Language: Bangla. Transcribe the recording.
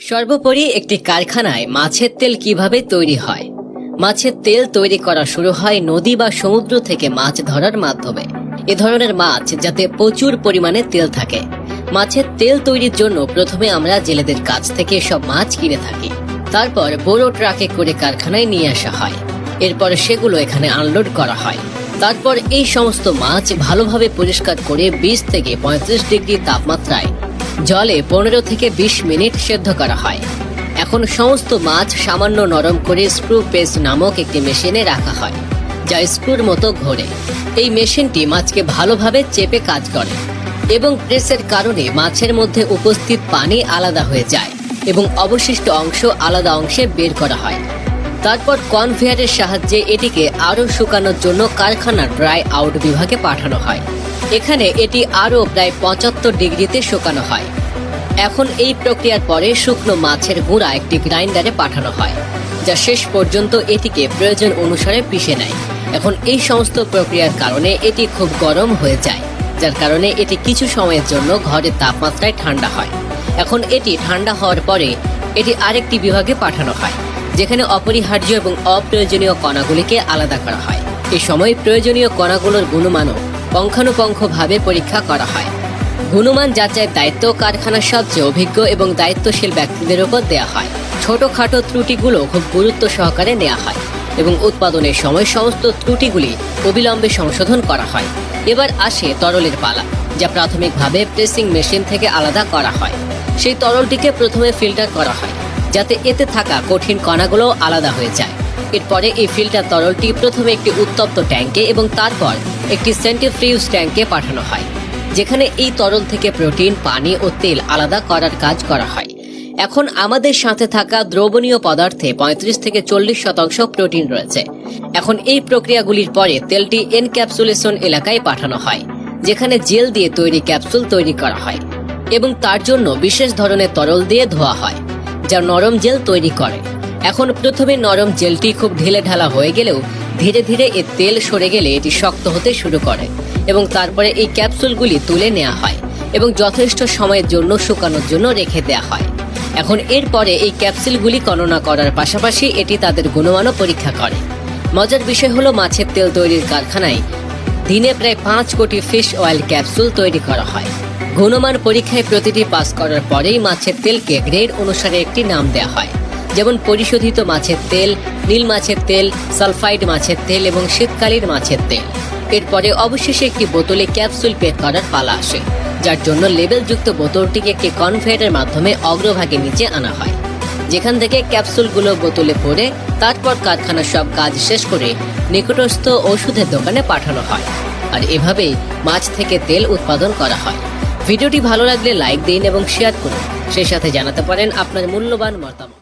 সর্বোপরি একটি কারখানায় মাছের তেল কীভাবে তৈরি হয়? মাছের তেল তৈরি করা শুরু হয় নদী বা সমুদ্র থেকে মাছ ধরার মাধ্যমে। এ ধরনের মাছ যাতে প্রচুর পরিমাণে তেল থাকে। মাছের তেল তৈরির জন্য প্রথমে আমরা জেলেদের কাছ থেকে সব মাছ কিনে থাকি। তারপর বড় ট্রাকে করে কারখানায় নিয়ে আসা হয়। এরপর সেগুলো এখানে আনলোড করা হয়। তারপর এই সমস্ত মাছ ভালোভাবে পরিষ্কার করে বিশ থেকে পঁয়ত্রিশ ডিগ্রি তাপমাত্রায় জলে পনেরো থেকে বিশ মিনিট সেদ্ধ করা হয়। এখন সমস্ত মাছ সামান্য নরম করে স্ক্রু পেস্ট নামক একটি মেশিনে রাখা হয়, যা স্ক্রুর মতো ঘোরে। এই মেশিনটি মাছকে ভালোভাবে চেপে কাজ করে এবং প্রেসের কারণে মাছের মধ্যে উপস্থিত পানি আলাদা হয়ে যায় এবং অবশিষ্ট অংশ আলাদা অংশে বের করা হয়। তারপর কনভেয়ারের সাহায্যে এটিকে আরও শুকানোর জন্য কারখানার ড্রাই আউট বিভাগে পাঠানো হয়। এখানে এটি আরও প্রায় পঁচাত্তর ডিগ্রিতে শুকানো হয়। এখন এই প্রক্রিয়ার পরে শুকনো মাছের গুঁড়া একটি গ্রাইন্ডারে পাঠানো হয়, যা শেষ পর্যন্ত এটিকে প্রয়োজন অনুসারে পিষে নেয়। এখন এই সমস্ত প্রক্রিয়ার কারণে এটি খুব গরম হয়ে যায়, যার কারণে এটি কিছু সময়ের জন্য ঘরের তাপমাত্রায় ঠান্ডা হয়। এখন এটি ঠান্ডা হওয়ার পরে এটি আরেকটি বিভাগে পাঠানো হয়, যেখানে অপরিহার্য এবং অপ্রয়োজনীয় কণাগুলিকে আলাদা করা হয়। এই সময় প্রয়োজনীয় কণাগুলোর গুণমানও পঙ্খানুপঙ্খভাবে পরীক্ষা করা হয়। গুণমান যাচাইয়ের দায়িত্ব কারখানার সবচেয়ে অভিজ্ঞ এবং দায়িত্বশীল ব্যক্তিদের উপর দেওয়া হয়। ছোটখাটো ত্রুটিগুলো খুব গুরুত্ব সহকারে নেওয়া হয় এবং উৎপাদনের সময় সমস্ত ত্রুটিগুলি অবিলম্বে সংশোধন করা হয়। এবার আসে তরলের পালা, যা প্রাথমিকভাবে প্রেসিং মেশিন থেকে আলাদা করা হয়। সেই তরলটিকে প্রথমে ফিল্টার করা হয়, যাতে এতে থাকা কঠিন কণাগুলো আলাদা হয়ে যায়। এরপরে এই ফিল্টার তরলটি প্রথমে একটি উত্তপ্ত ট্যাঙ্কে এবং তারপর একটি সেন্টিফ্রিউজ ট্যাঙ্কে পাঠানো হয়, যেখানে এই তরল থেকে প্রোটিন, পানি ও তেল আলাদা করার কাজ করা হয়। এখন আমাদের সাথে থাকা দ্রবণীয় পদার্থে পঁয়ত্রিশ থেকে চল্লিশ শতাংশ প্রোটিন রয়েছে। এখন এই প্রক্রিয়াগুলির পরে তেলটি এনক্যাপসুলেশন এলাকায় পাঠানো হয়, যেখানে জেল দিয়ে তৈরি ক্যাপসুল তৈরি করা হয় এবং তার জন্য বিশেষ ধরনের তরল দিয়ে ধোয়া হয়, যা নরম জেল তৈরি করে। এখন প্রথমে নরম জেলটি খুব ঢেলে ঢালা হয়ে গেলেও ধীরে ধীরে এর তেল সরে গেলে এটি শক্ত হতে শুরু করে এবং তারপরে এই ক্যাপসুলগুলি তুলে নেওয়া হয় এবং যথেষ্ট সময়ের জন্য শুকানোর জন্য রেখে দেওয়া হয়। এখন এরপরে এই ক্যাপসুলগুলি গণনা করার পাশাপাশি এটি তাদের গুণমানও পরীক্ষা করে। মজার বিষয় হলো মাছের তেল তৈরির কারখানায় দিনে প্রায় পাঁচ কোটি ফিশ অয়েল ক্যাপসুল তৈরি করা হয়। গুণমান পরীক্ষায় প্রতিটি পাস করার পরেই মাছের তেলকে গ্রেড অনুসারে একটি নাম দেওয়া হয়। যেমন পরিশোধিত মাছের তেল, নীল মাছের তেল, সালফাইড মাছের তেল এবং শীতকালীন মাছের তেল। এরপরে অবশেষে একটি বোতলে ক্যাপসুল প্যাক করার পালা আসে, যার জন্য লেবেলযুক্ত বোতলটিকে একটি কনভেয়ারের মাধ্যমে অগ্রভাগে নিচে আনা হয়। যেখান থেকে ক্যাপসুলগুলো বোতলে ভরে তারপর কারখানার সব কাজ শেষ করে নিকটস্থ ওষুধের দোকানে পাঠানো হয়। আর এভাবেই মাছ থেকে তেল উৎপাদন করা হয়। ভিডিওটি ভালো লাগলে লাইক দিন এবং শেয়ার করুন। সেই সাথে জানাতে পারেন আপনার মূল্যবান মতামত।